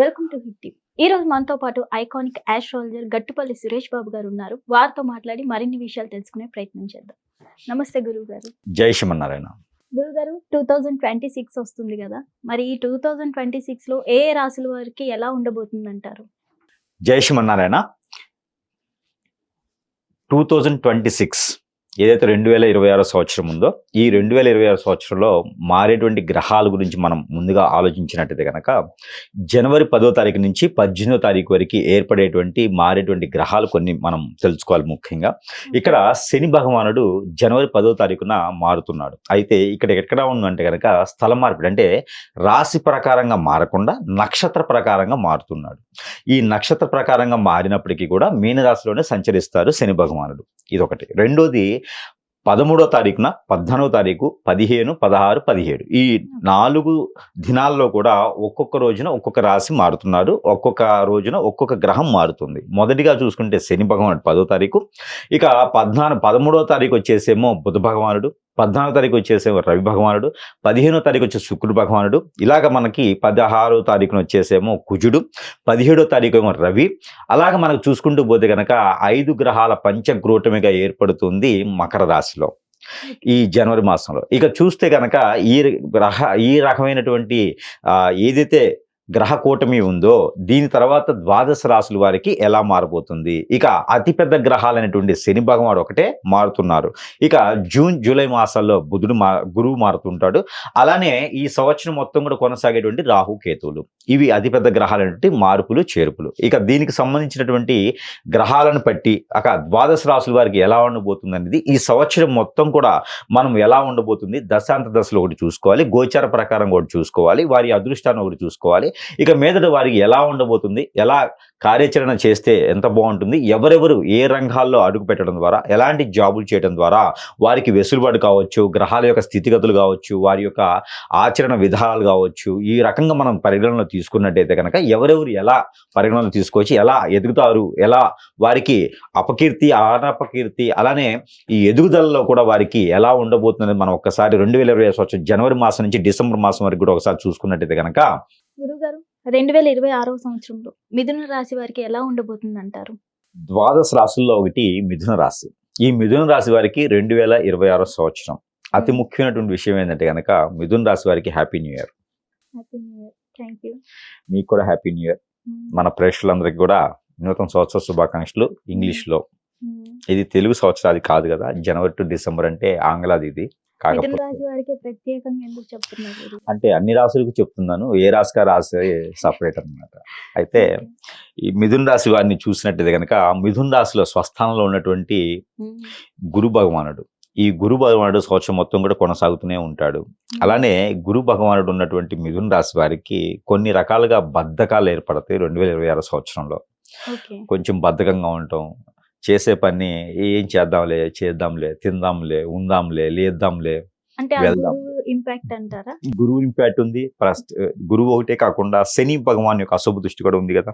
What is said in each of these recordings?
Welcome to hit TV. ఈ రోజు మనతో పాటు ఐకానిక్ ఆస్ట్రాలజర్ గట్టుపల్లి సురేష్ బాబు గారు ఉన్నారు. వారితో మాట్లాడి మరిన్ని విషయాలు తెలుసుకునే ప్రయత్నం చేద్దాం. నమస్తే గురువు గారు జై శ్రీమన్నారాయణ. గురువు గారు టూ థౌజండ్ ట్వంటీ సిక్స్ వస్తుంది కదా. మరి ఈ టూ థౌజండ్ ట్వంటీ సిక్స్లో ఏ ఏ రాశుల వారికి ఎలా ఉండబోతుంది అంటారు జై Srimannarayana. Two thousand twenty six ఏదైతే రెండు వేల ఇరవై ఆరో సంవత్సరం ఉందో ఈ రెండు వేల ఇరవై ఆరో సంవత్సరంలో మారేటువంటి గ్రహాల గురించి మనం ముందుగా ఆలోచించినట్టయితే కనుక జనవరి పదో తారీఖు నుంచి పద్దెనిమిదో తారీఖు వరకు ఏర్పడేటువంటి మారేటువంటి గ్రహాలు కొన్ని మనం తెలుసుకోవాలి ముఖ్యంగా. ఇక్కడ శని భగవానుడు జనవరి పదో తారీఖున మారుతున్నాడు. అయితే ఇక్కడ ఎక్కడ ఉందంటే కనుక స్థల మార్పిడి అంటే రాశి ప్రకారంగా మారకుండా నక్షత్ర ప్రకారంగా మారుతున్నాడు. ఈ నక్షత్ర ప్రకారంగా మారినప్పటికీ కూడా మీనరాశిలోనే సంచరిస్తారు శని భగవానుడు. ఇదొకటి. రెండోది పదమూడో తారీఖున పద్నాలుగో తారీఖు పదిహేను పదహారు పదిహేడు. ఈ నాలుగు దినాల్లో కూడా ఒక్కొక్క రోజున ఒక్కొక్క రాశి మారుతున్నారు. ఒక్కొక్క రోజున ఒక్కొక్క గ్రహం మారుతుంది. మొదటిగా చూసుకుంటే శని భగవానుడు పదో తారీఖు. ఇక పద్నాలుగు పదమూడో తారీఖు వచ్చేసేమో బుధ భగవానుడు. పద్నాలుగో తారీఖు వచ్చేసేమో రవి భగవానుడు పదిహేనో తారీఖు వచ్చే శుక్రుడు భగవానుడు ఇలాగ మనకి పదహారో తారీఖున వచ్చేసేమో కుజుడు పదిహేడో తారీఖు ఏమో రవి. అలాగ మనకు చూసుకుంటూ పోతే కనుక ఐదు గ్రహాల పంచగ్రూటమిగా ఏర్పడుతుంది మకర రాశిలో ఈ జనవరి మాసంలో. ఇక చూస్తే కనుక ఈ గ్రహ ఈ రకమైనటువంటి ఏదైతే గ్రహ కూటమి ఉందో దీని తర్వాత ద్వాదశ రాశుల వారికి ఎలా మారబోతుంది? ఇక అతిపెద్ద గ్రహాలైనటువంటి శని భగవాడు ఒకటే మారుతున్నారు. ఇక జూన్ జూలై మాసాల్లో బుధుడు మా గురువు మారుతుంటాడు. అలానే ఈ సంవత్సరం మొత్తం కూడా కొనసాగేటువంటి రాహు కేతువులు. ఇవి అతిపెద్ద గ్రహాలైనటువంటి మార్పులు చేర్పులు. ఇక దీనికి సంబంధించినటువంటి గ్రహాలను బట్టి అక ద్వాదశ రాశుల వారికి ఎలా ఉండబోతుంది అనేది ఈ సంవత్సరం మొత్తం కూడా మనం ఎలా ఉండబోతుంది? దశాంత దశలో ఒకటి చూసుకోవాలి. గోచార ప్రకారం ఒకటి చూసుకోవాలి. వారి అదృష్టాన్ని ఒకటి చూసుకోవాలి. ఇక మీదట వారికి ఎలా ఉండబోతుంది? ఎలా కార్యాచరణ చేస్తే ఎంత బాగుంటుంది? ఎవరెవరు ఏ రంగాల్లో అడుగు పెట్టడం ద్వారా ఎలాంటి జాబులు చేయడం ద్వారా వారికి వెసులుబాటు కావచ్చు గ్రహాల యొక్క స్థితిగతులు కావచ్చు వారి యొక్క ఆచరణ విధానాలు కావచ్చు ఈ రకంగా మనం పరిగణనలో తీసుకున్నట్టయితే కనుక ఎవరెవరు ఎలా పరిగణనలో తీసుకోవచ్చు ఎలా ఎదుగుతారు ఎలా వారికి అపకీర్తి అనపకీర్తి అలానే ఈ ఎదుగుదలలో కూడా వారికి ఎలా ఉండబోతుందని మనం ఒక్కసారి రెండు వేల ఇరవై సంవత్సరం జనవరి మాసం నుంచి డిసెంబర్ మాసం వరకు కూడా ఒకసారి చూసుకున్నట్టయితే కనుక రెండు వేల ఇరవై ఆరవ సంవత్సరంలో మిథున రాశి వారికి ఎలా ఉండబోతుంది అంటారు ద్వాదశ రాశుల్లో ఒకటి మిథున రాశి. ఈ మిథున రాశి వారికి రెండు వేల ఇరవై ఆరో సంవత్సరం. అతి ముఖ్యమైనటువంటి విషయం ఏంటంటే కనుక మిథున రాశి వారికి happy new year. Happy new year. Thank you. మీకు కూడా హ్యాపీ న్యూ ఇయర్. మన ప్రేక్షకులందరికీ కూడా నూతన సంవత్సర శుభాకాంక్షలు ఇంగ్లీష్లో. ఇది తెలుగు సంవత్సరాది కాదు కదా. జనవరి టు డిసెంబర్ అంటే ఆంగ్లాది ఇది. అంటే అన్ని రాశులకు చెప్తున్నాను. ఏ రాశిగా రాశి సపరేట్ అన్నమాట. అయితే ఈ మిథున రాశి వారిని చూసినట్టయితే కనుక మిథున రాశిలో స్వస్థానంలో ఉన్నటువంటి. గురు భగవానుడు. ఈ గురు భగవానుడు సంవత్సరం మొత్తం కూడా కొనసాగుతూనే ఉంటాడు. అలానే గురు భగవానుడు ఉన్నటువంటి మిథున రాశి వారికి కొన్ని రకాలుగా బద్ధకాలు ఏర్పడతాయి రెండు వేల ఇరవై ఆరు సంవత్సరంలో. కొంచెం బద్ధకంగా ఉండటం చేసే పని ఏం చేద్దాంలే చేద్దాంలే తిందాంలే ఉందాంలే లేద్దాంలే వెళ్దాం. ఇంపాక్ట్ అంటారా? గురువు ఇంపాక్ట్ ఉంది. ప్లస్ గురువు ఒకటే కాకుండా శని భగవాన్ యొక్క అశుభ దృష్టి కూడా ఉంది కదా.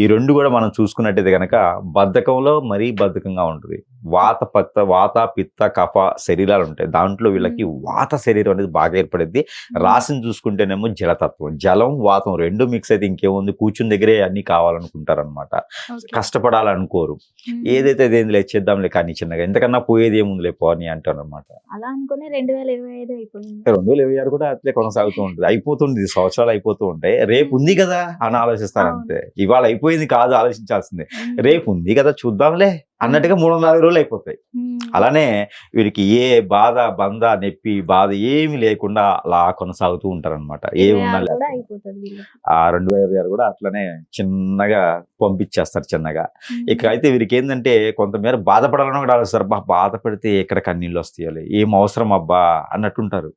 ఈ రెండు కూడా మనం చూసుకున్నట్టయితే కనుక బద్ధకంలో మరీ బద్ధకంగా ఉంటుంది. వాత పత్త వాత పిత్త కఫ శరీరాలు ఉంటాయి. దాంట్లో వీళ్ళకి వాత శరీరం అనేది బాగా ఏర్పడింది రాశిని చూసుకుంటేనేమో జలతత్వం. జలం వాతం రెండు మిక్స్ అయితే ఇంకేముంది? కూర్చుని దగ్గరే అన్ని కావాలనుకుంటారు అనమాట ఓకే. కష్టపడాలనుకోరు. ఏదైతే అదేంది లే చేద్దాంలే కానీ చిన్నగా. ఎంతకన్నా పోయేది ఏముంది లే పో అని అంటారు అనమాట అలా అనుకుని రెండు వేల ఇరవై ఐదు అయిపోయింది. రెండు వేల ఇరవై ఆరు కూడా అట్లే కొనసాగుతూ ఉంటుంది. అయిపోతుంది. సంవత్సరాలు అయిపోతూ ఉంటాయి. రేపు ఉంది కదా అని ఆలోచిస్తారు అంతే. ఇవాళ అయిపోయింది కాదు ఆలోచించాల్సిందే. రేపు ఉంది కదా చూద్దాంలే అన్నట్టుగా మూడు వందల యాభై రోజులు అయిపోతాయి. అలానే వీరికి ఏ బాధ బంధ నొప్పి బాధ ఏమి లేకుండా అలా కొనసాగుతూ ఉంటారు అనమాట ఏ వీళ్ళకి. ఆ రెండు వేల ఇరవై ఆరు కూడా అట్లనే చిన్నగా పంపించేస్తారు చిన్నగా. మ్మ్. ఇక అయితే వీరికి ఏంటంటే కొంతమేర బాధపడాలని కూడా ఆలోచిస్తారు. బా బాధ పెడితే ఎక్కడ కన్నీళ్ళు వస్తాయి ఏం అవసరం అబ్బా అన్నట్టుంటారు.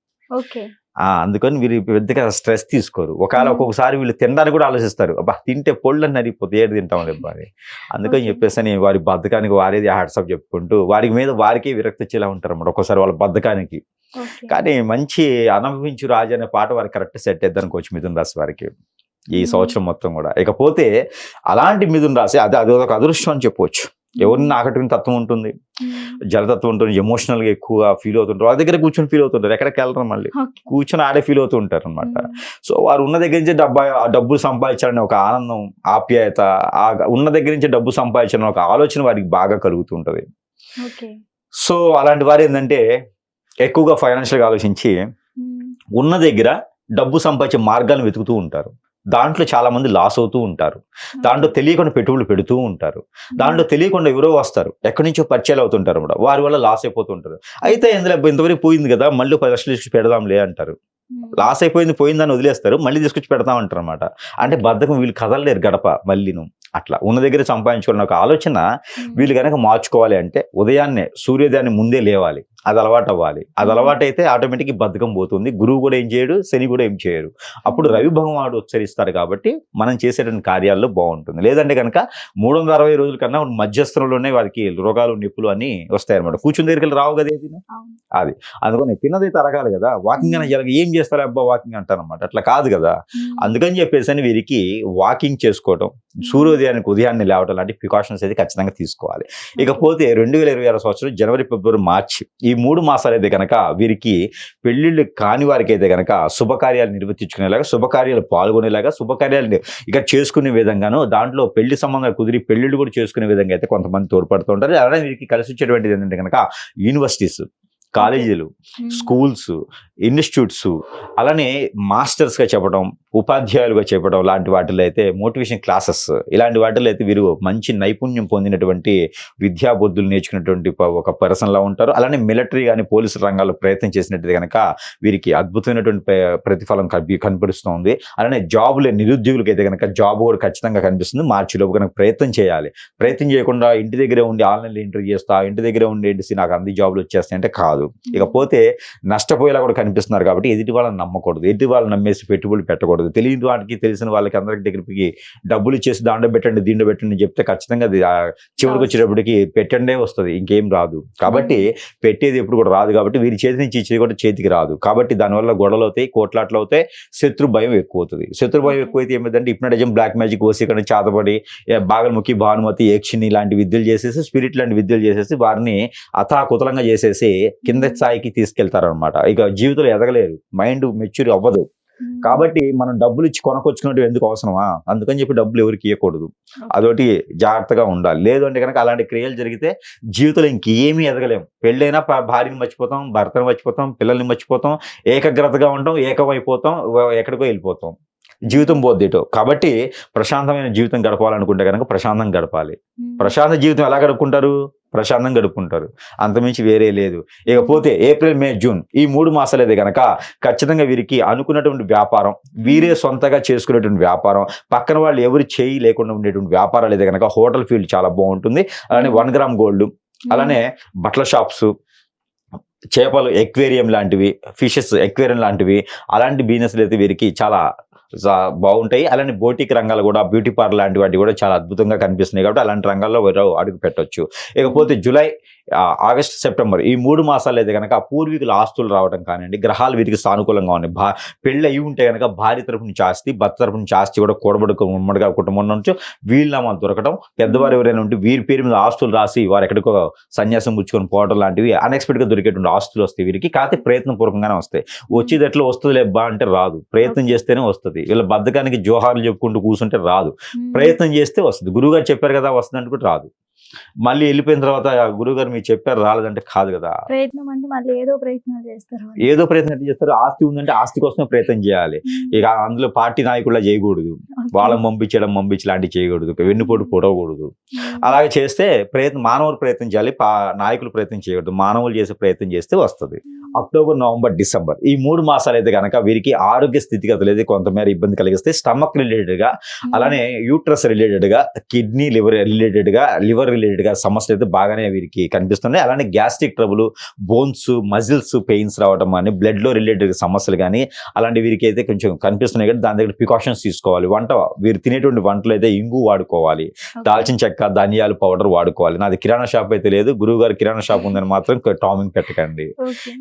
అందుకని వీరు పెద్దగా స్ట్రెస్ తీసుకోరు. ఒకవేళ. ఒక్కొక్కసారి వీళ్ళు తినడానికి కూడా ఆలోచిస్తారు. అబ్బా తింటే పొళ్ళు నరిగిపోతే ఏడు తింటాం అని అందుకని. చెప్పేసి అని వారి బద్ధకానికి వారేది హ్యాట్సప్ చెప్పుకుంటూ వారి మీద వారికే విరక్తి వచ్చేలా ఉంటారు అన్నమాట ఒక్కోసారి వాళ్ళ బద్ధకానికి. కానీ మంచి అనుభవించు రాజు అనే పాట వారికి కరెక్ట్ సెట్ అవుతుంది అనుకోవచ్చు మిథున రాశి వారికి. ఈ. సంవత్సరం మొత్తం కూడా. ఇకపోతే అలాంటి మిథున రాశి అది అది ఒక అదృష్టం అని చెప్పొచ్చు. ఎవరిని ఆకట్టుకునే తత్వం ఉంటుంది. జలతత్వం ఉంటుంది. ఎమోషనల్గా ఎక్కువగా ఫీల్ అవుతుంటారు. వాళ్ళ దగ్గర కూర్చొని ఫీల్ అవుతుంటారు. ఎక్కడికి వెళ్ళరు మళ్ళీ. కూర్చొని ఆడే ఫీల్ అవుతూ ఉంటారు అనమాట సో వారు ఉన్న దగ్గర నుంచి డబ్బా డబ్బులు సంపాదించాలనే ఒక ఆనందం ఆప్యాయత ఆ ఉన్న దగ్గర నుంచి డబ్బు సంపాదించాలనే ఒక ఆలోచన వారికి బాగా కలుగుతుంటది ఓకే. సో అలాంటి వారు ఏంటంటే ఎక్కువగా ఫైనాన్షియల్గా ఆలోచించి ఉన్న దగ్గర డబ్బు సంపాదించే మార్గాలను వెతుకుతూ ఉంటారు. దాంట్లో చాలా మంది లాస్ అవుతూ ఉంటారు. దాంట్లో తెలియకుండా పెట్టుబడులు పెడుతూ ఉంటారు. దాంట్లో తెలియకుండా ఎవరో వస్తారు. ఎక్కడి నుంచో పరిచయాలు అవుతుంటారు కూడా వారి వల్ల లాస్ అయిపోతుంటారు అయితే ఇందులో ఇంతవరకు పోయింది కదా మళ్ళీ పది లక్షలు ఇచ్చి పెడదాంలే అంటారు. లాస్ అయిపోయింది పోయిందని వదిలేస్తారు మళ్ళీ తీసుకొచ్చి పెడతామంటారు అనమాట అంటే బద్ధకం వీళ్ళు కదలలేరు గడప మళ్ళీను. అట్లా ఉన్న దగ్గర సంపాదించుకున్న ఒక ఆలోచన వీళ్ళు కనుక మార్చుకోవాలి అంటే ఉదయాన్నే సూర్యోదయాన్ని ముందే లేవాలి. అది అలవాటు అవ్వాలి అది అలవాటు అయితే ఆటోమేటిక్ బద్ధకం పోతుంది. గురువు కూడా ఏం చేయడు శని కూడా ఏం చేయరు అప్పుడు రవి భగవానుడు ఉచ్చరిస్తారు కాబట్టి మనం చేసేటువంటి కార్యాల్లో బాగుంటుంది. లేదంటే కనుక మూడు వందల అరవై రోజుల కన్నా మధ్యస్థంలోనే వారికి రోగాలు నిప్పులు అన్ని వస్తాయి అనమాట కూర్చుని దగ్గరికి రావు కదా ఏది అది. అందుకని తిన్నదైతే అరగాలి కదా. వాకింగ్ అని జరగ ఏం చేస్తారు? అబ్బా వాకింగ్ అంటారు అనమాట అట్లా కాదు కదా. అందుకని చెప్పేసి అని వీరికి వాకింగ్ చేసుకోవడం సూర్యోదయానికి ఉదయాన్నే లేవడం లాంటి ప్రికాషన్స్ అయితే ఖచ్చితంగా తీసుకోవాలి. ఇకపోతే రెండు వేల ఇరవై ఆరు సంవత్సరం జనవరి ఫిబ్రవరి మార్చి ఈ మూడు మాసాలు అయితే కనుక వీరికి పెళ్ళిళ్ళు కాని వారికి అయితే కనుక శుభకార్యాలు నిర్వర్తించుకునేలాగా శుభకార్యాలు పాల్గొనేలాగా శుభకార్యాలు ఇక చేసుకునే విధంగాను దాంట్లో పెళ్ళి సంబంధాలు కుదిరి పెళ్ళిళ్ళు కూడా చేసుకునే విధంగా అయితే కొంతమంది తోడ్పడుతూ ఉంటారు. అలానే వీరికి కలిసి వచ్చేటువంటిది ఏంటంటే కనుక యూనివర్సిటీస్ కాలేజీలు స్కూల్స్ ఇన్స్టిట్యూట్స్ అలానే మాస్టర్స్గా చెప్పడం ఉపాధ్యాయులుగా చెప్పడం లాంటి వాటిలో అయితే మోటివేషన్ క్లాసెస్ ఇలాంటి వాటిలో అయితే వీరు మంచి నైపుణ్యం పొందినటువంటి విద్యా బుద్ధులు నేర్చుకున్నటువంటి ఒక పర్సన్లా ఉంటారు. అలానే మిలిటరీ కానీ పోలీసు రంగాల్లో ప్రయత్నం చేసినట్టు కనుక వీరికి అద్భుతమైనటువంటి ప్ర- ప్రతిఫలం కనిపి కనిపిస్తుంది అలానే జాబులే నిరుద్యోగులకి అయితే కనుక జాబ్ కూడా ఖచ్చితంగా కనిపిస్తుంది. మార్చిలోపు కనుక ప్రయత్నం చేయాలి. ప్రయత్నం చేయకుండా ఇంటి దగ్గరే ఉండి ఆన్లైన్లో ఇంటర్వ్యూ చేస్తా ఇంటి దగ్గరే ఉండి నాకు అన్ని జాబులు వచ్చేస్తాయి అంటే కాదు. ఇకపోతే నష్టపోయేలా కూడా కనిపిస్తున్నారు కాబట్టి ఎదుటి వాళ్ళని నమ్మకూడదు. ఎదుటి వాళ్ళని నమ్మేసి పెట్టుబడులు పెట్టకూడదు. తెలియని వాటికి తెలిసిన వాళ్ళకి అందరికి దగ్గరికి డబ్బులు ఇచ్చేసి దాంట్లో పెట్టండి దీంట్లో పెట్టండి చెప్తే ఖచ్చితంగా చివరికి వచ్చేటప్పటికి పెట్టండే వస్తుంది. ఇంకేం రాదు. కాబట్టి పెట్టేది ఎప్పుడు కూడా రాదు కాబట్టి వీరి చేతి నుంచి ఇచ్చేది కూడా చేతికి రాదు. కాబట్టి దానివల్ల గొడవలు అవుతాయి కోట్లాట్లు అవుతాయి శత్రు భయం ఎక్కువ అవుతుంది. శత్రు భయం ఎక్కువైతే ఏమైందంటే ఇప్నటిజం బ్లాక్ మ్యాజిక్ వసీకరణ చాతపడి బాగల్ముఖి భానుమతి యక్షిని ఇలాంటి విద్యలు చేసేసి స్పిరిట్ లాంటి విద్యలు చేసేసి వారిని అతాకుతలంగా చేసేసి కింద స్థాయికి తీసుకెళ్తారనమాట ఇక జీవితంలో ఎదగలేరు. మైండ్ మెచ్యూర్ అవ్వదు. కాబట్టి మనం డబ్బులు ఇచ్చి కొనకొచ్చుకున్నట్టు ఎందుకు అవసరమా? అందుకని చెప్పి డబ్బులు ఎవరికి ఇవ్వకూడదు అదొకటి జాగ్రత్తగా ఉండాలి. లేదు అంటే కనుక అలాంటి క్రియలు జరిగితే జీవితంలో ఇంకేమీ ఎదగలేం. పెళ్ళైనా భార్యని మర్చిపోతాం భర్తను మర్చిపోతాం పిల్లల్ని మర్చిపోతాం ఏకాగ్రతగా ఉంటాం ఏకమైపోతాం ఎక్కడికో వెళ్ళిపోతాం. జీవితం పోద్దేటో కాబట్టి ప్రశాంతమైన జీవితం గడపాలనుకుంటే కనుక ప్రశాంతం గడపాలి. ప్రశాంత జీవితం ఎలా గడుపుకుంటారు? ప్రశాంతం గడుపుకుంటారు. అంతమించి వేరే లేదు. ఇకపోతే ఏప్రిల్ మే జూన్ ఈ మూడు మాసాలైతే కనుక ఖచ్చితంగా వీరికి అనుకున్నటువంటి వ్యాపారం వీరే సొంతగా చేసుకునేటువంటి వ్యాపారం పక్కన వాళ్ళు ఎవరు చేయి లేకుండా ఉండేటువంటి వ్యాపారాలు అయితే కనుక హోటల్ ఫీల్డ్ చాలా బాగుంటుంది. అలానే వన్ గ్రామ్ గోల్డ్ అలానే బట్టల షాప్స్ చేపలు ఎక్వేరియం లాంటివి ఫిషెస్ ఎక్వేరియం లాంటివి అలాంటి బిజినెస్లు అయితే వీరికి చాలా బాగుంటాయి. అలానే బోటిక్ రంగాలు కూడా బ్యూటీ పార్లర్ లాంటి వాటి కూడా చాలా అద్భుతంగా కనిపిస్తున్నాయి కాబట్టి అలాంటి రంగాల్లో అడుగు పెట్టొచ్చు. ఇకపోతే జూలై ఆగస్ట్ సెప్టెంబర్ ఈ మూడు మాసాలు అయితే కనుక పూర్వీకుల ఆస్తులు రావడం కానివ్వండి గ్రహాలు వీరికి సానుకూలంగా ఉన్నాయి. భా పెళ్ళి అయి ఉంటే కనుక భార్య తరపు నుంచి ఆస్తి భర్త తరపు నుంచి ఆస్తి కూడా కూడబడుకు ఉమ్మడిగా కుటుంబం నుంచి వీళ్ళనామాలు దొరకడం పెద్దవారు ఎవరైనా ఉంటే వీరి పేరు మీద ఆస్తులు రాసి వారు ఎక్కడికో సన్యాసం పుచ్చుకొని పోవడం లాంటివి అన్ఎక్స్పెక్టెడ్గా దొరికేటువంటి ఆస్తులు వస్తాయి వీరికి. కాకపోతే ప్రయత్నపూర్వకంగానే వస్తాయి. వచ్చేది ఎట్లా వస్తుంది లేబ్బా అంటే రాదు. ప్రయత్నం చేస్తేనే వస్తుంది. వీళ్ళ బద్ధకానికి జోహార్లు చెప్పుకుంటూ కూర్చుంటే రాదు. ప్రయత్నం చేస్తే వస్తుంది. గురువుగారు చెప్పారు కదా వస్తుంది అంటే కూడా రాదు. మళ్ళీ వెళ్ళిపోయిన తర్వాత గురువుగారు మీరు చెప్పారు రాలేదంటే కాదు కదా. ప్రయత్నం అంటే మళ్ళీ ఏదో ప్రయత్నాలు చేస్తారు. ఏదో ప్రయత్నం చేస్తారు. ఆస్తి ఉందంటే ఆస్తి కోసమే ప్రయత్నం చేయాలి. ఇక అందులో పార్టీ నాయకుల్లా చేయకూడదు. వాళ్ళని పంపించడం పంపించి లాంటివి చేయకూడదు. వెన్నుపోటు పొడవకూడదు. అలాగే చేస్తే ప్రయత్నం మానవులు ప్రయత్నం చేయాలి నాయకులు ప్రయత్నం చేయకూడదు. మానవులు చేసే ప్రయత్నం చేస్తే వస్తుంది. అక్టోబర్ నవంబర్ డిసెంబర్ ఈ మూడు మాసాలు అయితే కనుక వీరికి ఆరోగ్య స్థితిగతులు అయితే కొంతమేర ఇబ్బంది కలిగిస్తే స్టమక్ రిలేటెడ్గా అలానే యూట్రస్ రిలేటెడ్గా కిడ్నీ లివర్ రిలేటెడ్గా లివర్ రిలేటెడ్గా సమస్యలు అయితే బాగానే వీరికి కనిపిస్తున్నాయి. అలానే gastric trouble bones muscles pains రావడం కానీ బ్లడ్లో రిలేటెడ్ సమస్యలు కానీ అలాంటి వీరికి అయితే కొంచెం కనిపిస్తున్నాయి. కానీ దాని దగ్గర ప్రికాషన్స్ తీసుకోవాలి. వంట వీరు తినేటువంటి వంటలు అయితే ఇంగు వాడుకోవాలి. దాల్చిన చెక్క ధనియాలు పౌడర్ వాడుకోవాలి. నాది కిరాణా షాప్ అయితే లేదు. గురువు గారు కిరాణా షాప్ ఉందని మాత్రం టామింగ్ పెట్టకండి.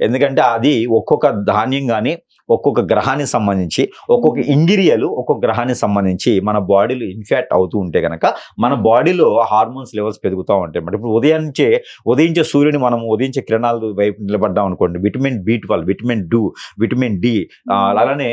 ఎందుకంటే అది ఒక్కొక్క ధాన్యం కానీ ఒక్కొక్క గ్రహానికి సంబంధించి ఒక్కొక్క ఇంగిరియలు ఒక్కొక్క గ్రహానికి సంబంధించి మన బాడీలో ఇన్ఫాక్ట్ అవుతూ ఉంటే గనక మన బాడీలో హార్మోన్స్ లెవెల్స్ పెరుగుతూ ఉంటాయి. అన్నమాట ఇప్పుడు ఉదయించే ఉదయించే సూర్యుని మనం ఉదయించే కిరణాల వైపు నిలబడ్డాం అనుకోండి vitamin B twelve vitamin D vitamin D అలానే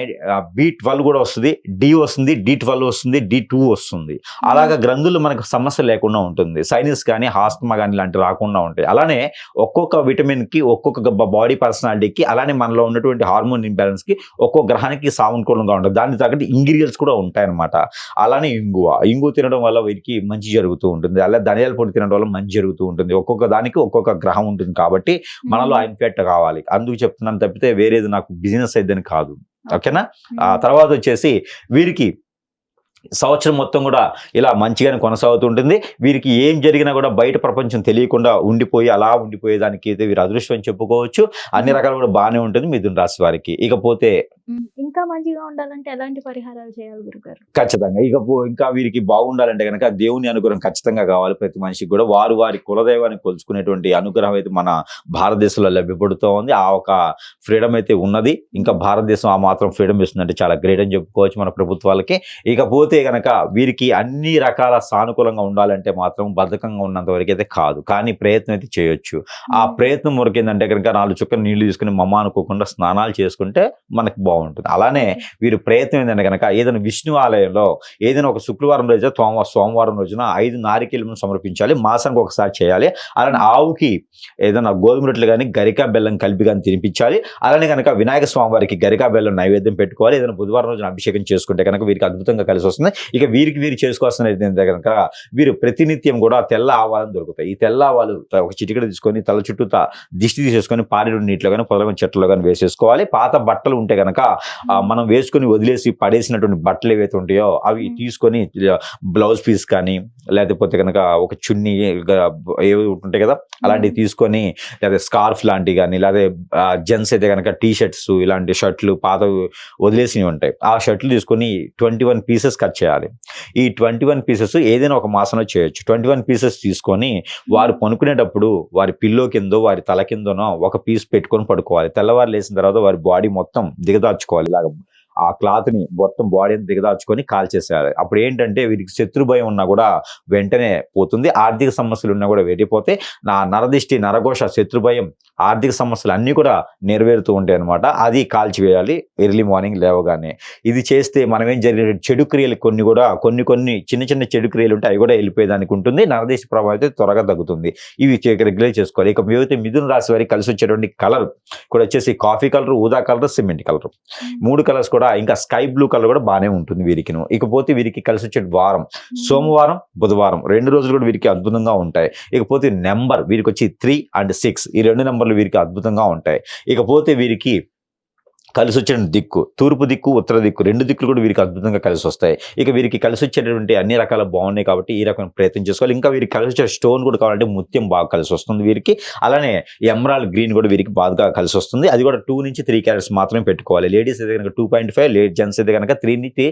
బి ట్వెల్వ్ కూడా వస్తుంది డి వస్తుంది డి ట్వెల్వ్ వస్తుంది డి టూ వస్తుంది. అలాగా గ్రంథులు మనకు సమస్య లేకుండా ఉంటుంది. సైనస్ కానీ హాస్టమా కానీ ఇలాంటివి రాకుండా ఉంటాయి. అలానే ఒక్కొక్క విటమిన్కి ఒక్కొక్క బాడీ పర్సనాలిటీకి అలానే మనలో ఉన్నటువంటి హార్మోన్ ఇంబ్యాలెన్స్ కి ఒక్కో గ్రహానికి సానుకూలంగా ఉంటుంది దానికి తగ్గట్టు ఇంగ్రీడియంట్స్ కూడా ఉంటాయన్నమాట. అలానే ఇంగువ. ఇంగువ తినడం వల్ల వీరికి మంచి జరుగుతూ ఉంటుంది. అలా ధనియాల పొడి తినడం వల్ల మంచి జరుగుతూ ఉంటుంది. ఒక్కొక్క దానికి ఒక్కొక్క గ్రహం ఉంటుంది కాబట్టి మనలో ఇన్ఫెక్ట్ కావాలి. అందుకు చెప్తున్నాను తప్పితే వేరేది నాకు బిజినెస్ అయిద్దని కాదు. ఓకేనా? ఆ తర్వాత వచ్చేసి వీరికి సంవత్సరం మొత్తం కూడా ఇలా మంచిగానే కొనసాగుతుంటుంది. వీరికి ఏం జరిగినా కూడా బయట ప్రపంచం తెలియకుండా ఉండిపోయి అలా ఉండిపోయేదానికి అయితే వీరు అదృష్టం అని చెప్పుకోవచ్చు. అన్ని రకాలు కూడా బాగానే ఉంటుంది. మిథున రాశి వారికి. ఇకపోతే ఇంకా మంచిగా ఉండాలంటే ఎలాంటి పరిహారాలు చేయాలి గురుగారు? ఖచ్చితంగా. ఇక ఇంకా వీరికి బాగుండాలంటే కనుక దేవుని అనుగ్రహం ఖచ్చితంగా కావాలి ప్రతి మనిషికి కూడా. వారు వారి కులదైవాన్ని కొలుచుకునేటువంటి అనుగ్రహం అయితే మన భారతదేశంలో లభ్యపడుతూ ఉంది. ఆ ఒక ఫ్రీడమ్ అయితే ఉన్నది. ఇంకా భారతదేశం ఆ మాత్రం ఫ్రీడమ్ ఇస్తుందంటే చాలా గ్రేట్ అని చెప్పుకోవచ్చు మన ప్రభుత్వాలకి. ఇకపోతే కనుక వీరికి అన్ని రకాల సానుకూలంగా ఉండాలంటే మాత్రం బద్ధకంగా ఉన్నంత వరకు అయితే కాదు. కానీ ప్రయత్నం అయితే చేయొచ్చు. ఆ ప్రయత్నం వరకు ఏంటంటే కనుక నాలుగు చుక్కలు నీళ్ళు తీసుకుని మమ్మ అనుకోకుండా స్నానాలు చేసుకుంటే మనకి బాగుంటుంది. అలానే వీరు ప్రయత్నం ఏంటంటే కనుక ఏదైనా విష్ణు ఆలయంలో ఏదైనా ఒక శుక్రవారం రోజు సోమ సోమవారం రోజున ఐదు నారికేళ్ళను సమర్పించాలి మాసానికి ఒకసారి చేయాలి. అలానే ఆవుకి ఏదైనా గోధుమ రొట్టెలు కానీ గరికా బెల్లం కలిపి కానీ తినిపించాలి. అలానే కనుక వినాయక స్వామి వారికి గరికా బెల్లం నైవేద్యం పెట్టుకోవాలి. ఏదైనా బుధవారం రోజున అభిషేకం చేసుకుంటే కనుక వీరికి అద్భుతంగా కలిసి వస్తుంది. ఇక వీరికి వీరు చేసుకోవాల్సిన ఏంటంటే కనుక వీరు ప్రతినిత్యం కూడా తెల్ల ఆవాలను దొరుకుతాయి. ఈ తెల్ల ఆవాలు ఒక చిటికడ తీసుకొని తల చుట్టూ దిష్టి తీసేసుకొని పారేడు నీటిలో కానీ పొలం చెట్లలో కానీ వేసేసుకోవాలి. పాత బట్టలు ఉంటే కనుక మనం వేసుకొని వదిలేసి పడేసినటువంటి బట్టలు ఏవైతే ఉంటాయో అవి. తీసుకొని బ్లౌజ్ పీస్ కానీ లేకపోతే కనుక ఒక చున్నీ ఏవి ఉంటాయి కదా అలాంటివి తీసుకొని లేదా స్కార్ఫ్ లాంటివి కానీ లేదా జెంట్స్ అయితే కనుక టీ షర్ట్స్ ఇలాంటి షర్ట్లు పాత వదిలేసినవి ఉంటాయి. ఆ షర్ట్లు తీసుకొని ట్వంటీ వన్ పీసెస్ కట్ చేయాలి. ఈ ట్వంటీ వన్ పీసెస్ ఏదైనా ఒక మాసంలో చేయొచ్చు. ట్వంటీ వన్ పీసెస్ తీసుకొని వారు పనుకునేటప్పుడు వారి పిల్లో కిందో వారి తల కిందనో ఒక పీస్ పెట్టుకొని పడుకోవాలి. తెల్లవారు లేచిన తర్వాత వారి బాడీ మొత్తం దిగదార్చుకోవాలి. ఇలాగ ఆ క్లాత్ని మొత్తం బాడీ అంతా దిగదార్చుకొని కాల్చేసేయాలి అప్పుడు ఏంటంటే వీరికి శత్రు భయం ఉన్నా కూడా వెంటనే పోతుంది. ఆర్థిక సమస్యలు ఉన్నా కూడా వెళ్ళిపోతే నా నరదిష్టి నరఘోష శత్రు భయం ఆర్థిక సమస్యలు అన్నీ కూడా నెరవేరుతూ ఉంటాయి అనమాట అది కాల్చివేయాలి ఎర్లీ మార్నింగ్ లేవగానే. ఇది చేస్తే మనం ఏం జరిగిన చెడు క్రియలు కొన్ని కూడా కొన్ని కొన్ని చిన్న చిన్న చెడు క్రియలు ఉంటాయి అవి కూడా వెళ్ళిపోయేదానికి ఉంటుంది. నరదేశ ప్రభావం అయితే త్వరగా తగ్గుతుంది. ఇవి రెగ్యులేట్ చేసుకోవాలి. ఇక మిగతా మిథున రాశి వారికి కలిసి వచ్చేటువంటి కలర్ కూడా వచ్చేసి కాఫీ కలర్ ఊదా కలర్ సిమెంట్ కలర్ మూడు కలర్స్ కూడా ఇంకా స్కై బ్లూ కలర్ కూడా బాగానే ఉంటుంది వీరికి ఇకపోతే వీరికి కలిసి వచ్చే వారం సోమవారం బుధవారం రెండు రోజులు కూడా వీరికి అద్భుతంగా ఉంటాయి. ఇకపోతే నెంబర్ వీరికి వచ్చి త్రీ అండ్ సిక్స్. ఈ రెండు నెంబర్లు వీరికి అద్భుతంగా ఉంటాయి. ఇకపోతే వీరికి కలిసి వచ్చిన దిక్కు తూర్పు దిక్కు ఉత్తర దిక్కు రెండు దిక్కులు కూడా వీరికి అద్భుతంగా కలిసి వస్తాయి ఇక వీరికి కలిసి వచ్చేటటువంటి అన్ని రకాల బాగున్నాయి కాబట్టి ఈ రకమైన ప్రయత్నం చేసుకోవాలి. ఇంకా వీరికి కలిసి వచ్చే స్టోన్ కూడా కావాలంటే ముత్యం బాగా కలిసి వస్తుంది వీరికి. అలానే ఎమరాల్ గ్రీన్ కూడా వీరికి బాగా కలిసి వస్తుంది అది కూడా టూ నుంచి త్రీ క్యారెట్స్ మాత్రమే పెట్టుకోవాలి. లేడీస్ అయితే కనుక two point five lady gents అయితే కనుక త్రీ నుంచి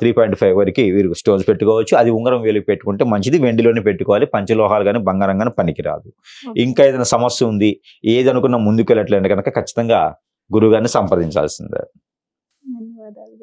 త్రీ పాయింట్ ఫైవ్ వరకు వీరికి స్టోన్స్ పెట్టుకోవచ్చు. అది ఉంగరం వేలికి పెట్టుకుంటే మంచిది. వెండిలోనే పెట్టుకోవాలి. పంచలోహాలు కానీ బంగారం కానీ పనికిరాదు. ఇంకా ఏదైనా సమస్య ఉంది ఏది అనుకున్నా ముందుకు వెళ్ళట్లేదు కనుక ఖచ్చితంగా గురువు గారిని సంప్రదించాల్సిందే. ధన్యవాదాలు.